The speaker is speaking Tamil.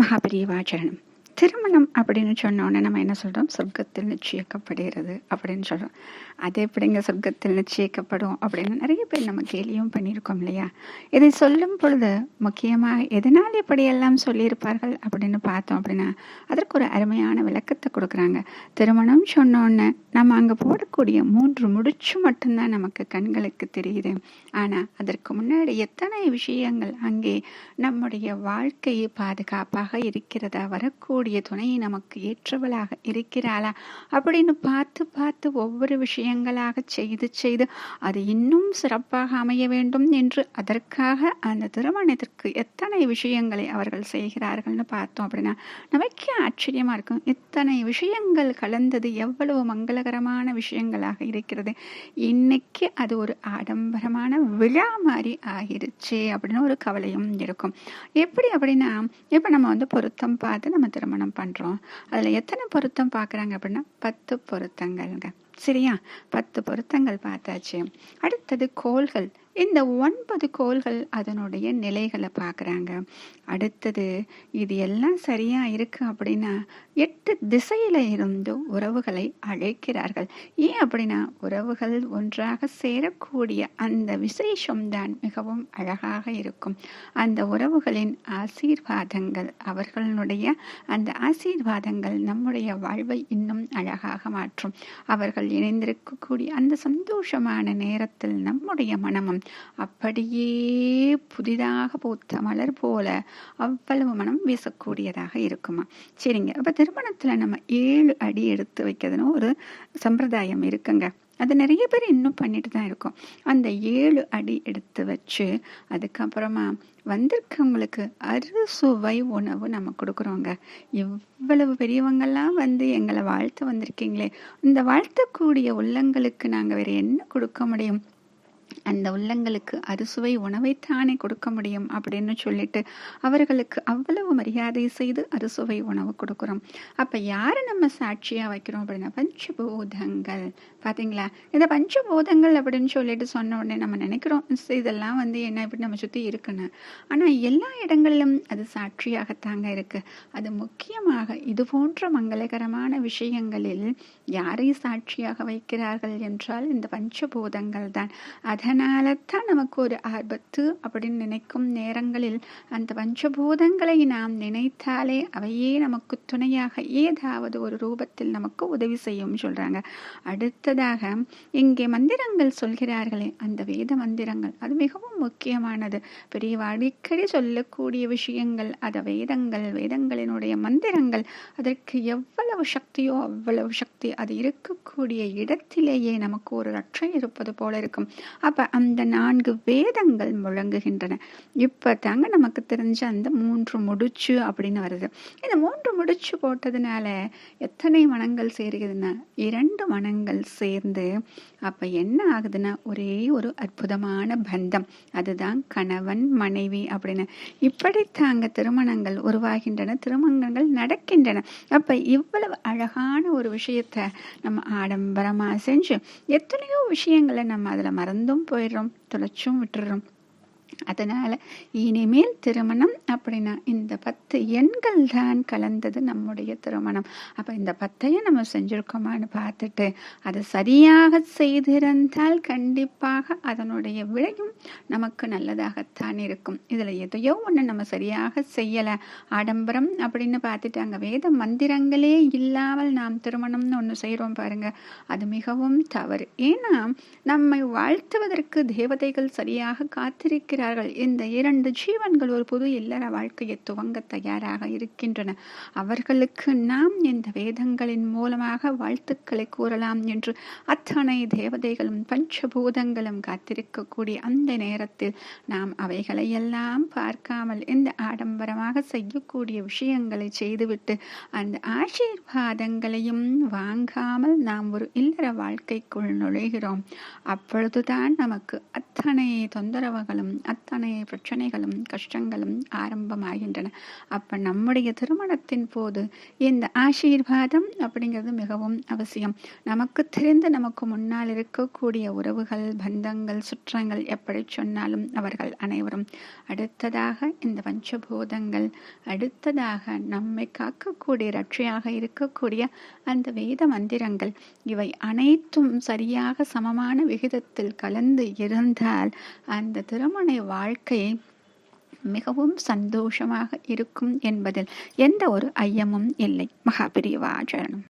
महापरिवाचरणम् திருமணம் அப்படின்னு சொன்னோடனே நம்ம என்ன சொல்கிறோம் சொர்க்கத்தில் நிச்சயிக்கப்படுகிறது அப்படின்னு சொல்கிறோம் அது எப்படிங்க சொர்க்கத்தில் நிச்சயிக்கப்படும் அப்படின்னு நிறைய பேர் நம்ம கேலியும் பண்ணியிருக்கோம் இல்லையா? இதை சொல்லும் பொழுது முக்கியமாக எதனால் இப்படியெல்லாம் சொல்லியிருப்பார்கள் அப்படின்னு பார்த்தோம் அப்படின்னா அதற்கு ஒரு அருமையான விளக்கத்தை கொடுக்குறாங்க. திருமணம் சொன்னோன்னே நம்ம அங்கே போடக்கூடிய மூன்று முடிச்சு மட்டும்தான் நமக்கு கண்களுக்கு தெரியுது. ஆனால் அதற்கு முன்னாடி எத்தனை விஷயங்கள் அங்கே நம்முடைய வாழ்க்கையை பாதுகாப்பாக இருக்கிறதா வரக்கூடிய துணை நமக்கு ஏற்றவளாக இருக்கிறாளா? அப்படின்னு பார்த்து பார்த்து ஒவ்வொரு விஷயங்களாக செய்து செய்து அது இன்னும் சிறப்பாக அமைய வேண்டும் என்று அதற்காக அந்த திருமணத்திற்கு எத்தனை விஷயங்களை அவர்கள் செய்கிறார்கள்னு பார்த்தோம் அப்படின்னா நமக்கே ஆச்சரியமா இருக்கும். இத்தனை விஷயங்கள் கலந்தது எவ்வளவு மங்களகரமான விஷயங்களாக இருக்கிறது. இன்னைக்கு அது ஒரு ஆடம்பரமான விழா மாதிரி ஆகிருச்சு அப்படின்னு ஒரு கவலையும் இருக்கும். எப்படி அப்படின்னா இப்போ நம்ம வந்து பொருத்தம் பார்த்து நம்ம திருமணம் பண்ணுறோம் அதில் எத்தனை பொருத்தம் பார்க்குறாங்க அப்படின்னா பத்து பொருத்தங்கள்ங்க. சரியா? பத்து பொருத்தங்கள் பார்த்தாச்சு. அடுத்தது கோள்கள். இந்த ஒன்பது கோள்கள் அதனுடைய நிலைகளை பார்க்குறாங்க. அடுத்தது இது எல்லாம் சரியாக இருக்குது அப்படின்னா எட்டு திசையில் இருந்து உறவுகளை அழைக்கிறார்கள். ஏன் அப்படின்னா உறவுகள் ஒன்றாக சேரக்கூடிய அந்த விசேஷம்தான் மிகவும் அழகாக இருக்கும். அந்த உறவுகளின் ஆசீர்வாதங்கள் அவர்களுடைய அந்த ஆசீர்வாதங்கள் நம்முடைய வாழ்வை இன்னும் அழகாக மாற்றும். அவர்கள் இணைந்திருக்கக்கூடிய அந்த சந்தோஷமான நேரத்தில் நம்முடைய மனமும் அப்படியே புதிதாக பூத்த மலர் போல அவ்வளவு மனம் வீசக்கூடியதாக இருக்குமா? சரிங்க. அப்போ திருமணத்தில் நம்ம ஏழு அடி எடுத்து வைக்கிறதுன்னு ஒரு சம்பிரதாயம் இருக்குங்க. அது நிறைய பேர் இன்னும் பண்ணிட்டு தான் இருக்கோம். அந்த ஏழு அடி எடுத்து வச்சு அதுக்கப்புறமா வந்திருக்கவங்களுக்கு அறுசுவை உணவு நம்ம கொடுக்குறோங்க. இவ்வளவு பெரியவங்கெல்லாம் வந்து எங்களை வாழ்த்து வந்திருக்கீங்களே. இந்த வாழ்த்தக்கூடிய உள்ளங்களுக்கு நாங்கள் வேறு என்ன கொடுக்க முடியும்? அந்த உள்ளங்களுக்கு அறுசுவை உணவைத்தானே கொடுக்க முடியும் அப்படின்னு சொல்லிட்டு அவர்களுக்கு அவ்வளவு மரியாதை செய்து அறுசுவை உணவு கொடுக்குறோம். அப்போ யாரை நம்ம சாட்சியாக வைக்கிறோம் அப்படின்னா பஞ்சபூதங்கள். பார்த்தீங்களா இந்த பஞ்சபூதங்கள் அப்படின்னு சொல்லிட்டு சொன்ன உடனே நம்ம நினைக்கிறோம் இதெல்லாம் வந்து என்ன இப்படி நம்ம சுற்றி இருக்குன்னு. ஆனால் எல்லா இடங்களிலும் அது சாட்சியாகத்தாங்க இருக்கு. அது முக்கியமாக இது போன்ற மங்களகரமான விஷயங்களில் யாரை சாட்சியாக வைக்கிறார்கள் என்றால் இந்த பஞ்சபூதங்கள் தான். அதனால தான் நமக்கு ஒரு ஆபத்து அப்படின்னு நினைக்கும் நேரங்களில் அந்த பஞ்சபூதங்களை நாம் நினைத்தாலே அவையே நமக்கு துணையாக ஏதாவது ஒரு ரூபத்தில் நமக்கு உதவி செய்யும் சொல்றாங்க. அடுத்ததாக இங்கே மந்திரங்கள் சொல்கிறார்களே அந்த வேத மந்திரங்கள் அது மிகவும் முக்கியமானது. பெரிய அடிக்கடி சொல்லக்கூடிய விஷயங்கள் அத வேதங்கள் வேதங்களினுடைய மந்திரங்கள் அதற்கு எவ்வளவு சக்தியோ அவ்வளவு சக்தி அது இருக்கக்கூடிய இடத்திலேயே நமக்கு ஒரு ரட்சம் இருப்பது போல இருக்கும். அப்ப அந்த நான்கு வேதங்கள் முழங்குகின்றன. இப்ப தாங்க நமக்கு தெரிஞ்ச அந்த மூன்று முடிச்சு அப்படின்னு வருது. இந்த மூன்று முடிச்சு போட்டதுனால எத்தனை மனங்கள் சேருகிறதுன்னா இரண்டு மனங்கள் சேர்ந்து அப்ப என்ன ஆகுதுன்னா ஒரே ஒரு அற்புதமான பந்தம். அதுதான் கணவன் மனைவி அப்படின்னு. இப்படித்தாங்க திருமணங்கள் உருவாகின்றன திருமணங்கள் நடக்கின்றன. அப்ப இவ்வளவு அழகான ஒரு விஷயத்த நம்ம ஆடம்பரமா செஞ்சு எத்தனையோ விஷயங்களை நம்ம அதுல மறந்தும் போயிடுறோம் தொலைச்சும் விட்டுடுறோம் அதனால இனிமேல் திருமணம் அப்படின்னா இந்த பத்து எண்கள் தான் கலந்தது நம்முடைய திருமணம். அப்ப இந்த பத்தையும் நம்ம செஞ்சிருக்கோமான்னு பார்த்துட்டு அதை சரியாக செய்திருந்தால் கண்டிப்பாக அதனுடைய விளையும் நமக்கு நல்லதாகத்தான் இருக்கும். இதுல எதையோ ஒன்று நம்ம சரியாக செய்யல. ஆடம்பரம் அப்படின்னு பார்த்துட்டு அங்கே வேத மந்திரங்களே இல்லாமல் நாம் திருமணம்னு ஒன்று செய்கிறோம் பாருங்க. அது மிகவும் தவறு. ஏன்னா நம்மை வாழ்த்துவதற்கு தேவதைகள் சரியாக இருக்கிறார்கள் இந்த இரண்டு ஜீவன்கள் ஒரு புது இல்லற வாழ்க்கையை துவங்க தயாராக இருக்கின்றன. அவர்களுக்கு நாம் இந்த வேதங்களின் மூலமாக வாழ்த்துக்களை கூறலாம் என்று அத்தனை தேவதைகளும் பஞ்சபூதங்களும் காத்திருக்கக்கூடிய அந்த நேரத்தில் நாம் அவைகளை எல்லாம் பார்க்காமல் இந்த ஆடம்பரமாக செய்யக்கூடிய விஷயங்களை செய்துவிட்டு அந்த ஆசீர்வாதங்களையும் வாங்காமல் நாம் ஒரு இல்லற வாழ்க்கைக்குள் நுழைகிறோம். அப்பொழுதுதான் நமக்கு அத்தனை தொந்தரவுகளும் அத்தனை பிரச்சனைகளும் கஷ்டங்களும் ஆரம்பமாகின்றன. அப்போ நம்முடைய திருமணத்தின் போது இந்த ஆசீர்வாதம் அப்படிங்கிறது மிகவும் அவசியம். நமக்கு தெரிந்த நமக்கு முன்னால் இருக்கக்கூடிய உறவுகள் பந்தங்கள் சுற்றங்கள் எப்படி சொன்னாலும் அவர்கள் அனைவரும் அடுத்ததாக இந்த பஞ்சபூதங்கள் அடுத்ததாக நம்மை காக்கக்கூடிய ரட்சையாக இருக்கக்கூடிய அந்த வேத மந்திரங்கள் இவை அனைத்தும் சரியாக சமமான விகிதத்தில் கலந்து இருந்தால் அந்த திருமண வாழ்க்கை மிகவும் சந்தோஷமாக இருக்கும் என்பதில் எந்த ஒரு ஐயமும் இல்லை. மகாபிரிவாச்சரணம்